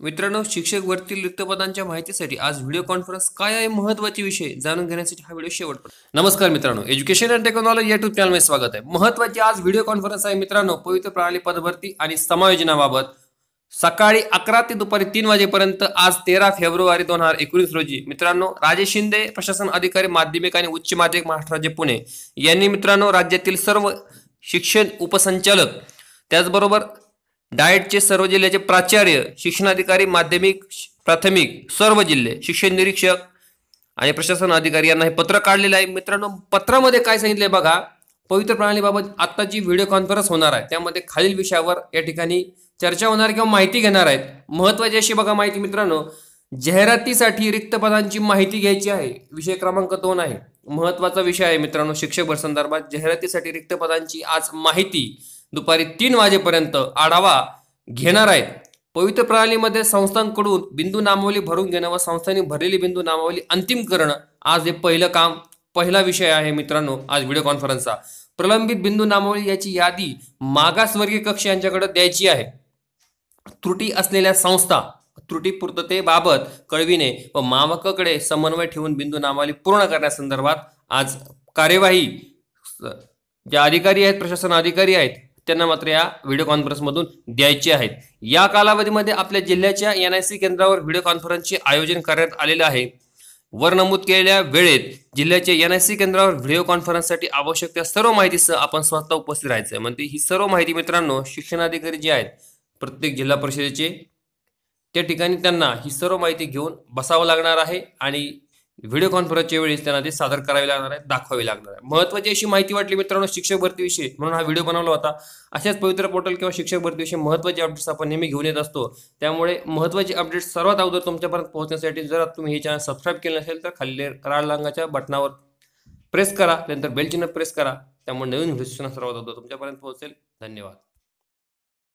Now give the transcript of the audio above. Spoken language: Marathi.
मित्रांनो शिक्षक वरती रिक्त पदांच्या माहितीसाठी आज व्हिडिओ कॉन्फरन्स काय आहे? महत्त्वाचे विषय जाणून घेण्यासाठी हा व्हिडिओ शेवट नमस्कार मित्रांनो एज्युकेशन अँड टेक्नॉलॉजी युट्यूब चॅनलमध्ये स्वागत आहे. महत्वाची आज व्हिडिओ कॉन्फरन्स आहे मित्रांनो पवित्र प्रणाली पदभरती आणि समायोजनाबाबत. सकाळी अकरा ते दुपारी तीन वाजेपर्यंत आज तेरा फेब्रुवारी दोन हजार एकोणीस रोजी मित्रांनो राजे शिंदे प्रशासन अधिकारी माध्यमिक आणि उच्च माध्यमिक महाराष्ट्र राज्य पुणे यांनी मित्रांनो राज्यातील सर्व शिक्षण उपसंचालक त्याचबरोबर डाएटचे सर्व जिल्ह्याचे प्राचार्य शिक्षणाधिकारी माध्यमिक प्राथमिक सर्व जिल्हे शिक्षण निरीक्षक आणि प्रशासन अधिकारी यांना हे पत्र काढलेलं आहे. मित्रांनो पत्रामध्ये काय सांगितलंय बघा पवित्र प्रणालीबाबत आता जी व्हिडिओ कॉन्फरन्स होणार आहे. त्यामध्ये खालील विषयावर या ठिकाणी चर्चा होणार किंवा माहिती घेणार आहेत. महत्वाची अशी बघा माहिती मित्रांनो जाहिरातीसाठी रिक्त पदांची माहिती घ्यायची आहे. विषय क्रमांक दोन आहे. महत्त्वाचा विषय आहे मित्रांनो शिक्षक भर संदर्भात जाहिरातीसाठी रिक्त पदांची आज माहिती. दुपारी तीन वाजेपर्यंत आढावा घेणार आहेत. पवित्र प्रणालीमध्ये संस्थांकडून बिंदू नामावली भरून घेणं व संस्थांनी भरलेली बिंदू नामावली अंतिम करणं आज हे पहिलं काम पहिला विषय आहे मित्रांनो आज व्हिडिओ कॉन्फरन्सचा प्रलंबित बिंदू नामावली याची यादी मागासवर्गीय कक्ष यांच्याकडे द्यायची आहे. त्रुटी असलेल्या संस्था त्रुटी पूर्ततेबाबत कळविणे व मामकाकडे समन्वय ठेवून बिंदू नामावली पूर्ण करण्यासंदर्भात आज कार्यवाही ज्या जे अधिकारी आहेत प्रशासन अधिकारी आहेत त्यांना मात्र या व्हिडिओ कॉन्फरन्समधून द्यायचे आहेत. या कालावधीमध्ये आपल्या जिल्ह्याच्या एन आय सी केंद्रावर व्हिडिओ कॉन्फरन्सचे आयोजन करण्यात आलेले आहे. वर नमूद केलेल्या वेळेत जिल्ह्याच्या एन आय सी केंद्रावर व्हिडिओ कॉन्फरन्ससाठी आवश्यक त्या सर्व माहितीसह आपण स्वतः उपस्थित राहायचं. आहे म्हणजे ही सर्व माहिती मित्रांनो शिक्षणाधिकारी जे आहेत प्रत्येक जिल्हा परिषदेचे त्या ठिकाणी त्यांना ही सर्व माहिती घेऊन बसावं लागणार आहे आणि व्हिडिओ कॉन्फरन्सच्या वेळेस त्यांना ते सादर करावे लागणार आहे दाखवावी लागणार आहे महत्वाची अशी माहिती वाटली मित्रांनो शिक्षक भरतीविषयी म्हणून हा व्हिडिओ बनवला होता. अशाच पवित्र पोर्टल किंवा शिक्षक भरतीविषयी महत्त्वाचे अपडेट्स आपण नेहमी घेऊन येत असतो. त्यामुळे महत्त्वाचे अपडेट्स सर्वात अगोदर तुमच्यापर्यंत पोहोचण्यासाठी जर तुम्ही हे चॅनल सबस्क्राईब केलं नसेल तर खाली राळ रंगाच्या बटनावर प्रेस करा. त्यानंतर बेल चिन्ह प्रेस करा. त्यामुळे नवीन व्हिडिओ सर्वात अगोदर तुमच्यापर्यंत पोहोचेल. धन्यवाद.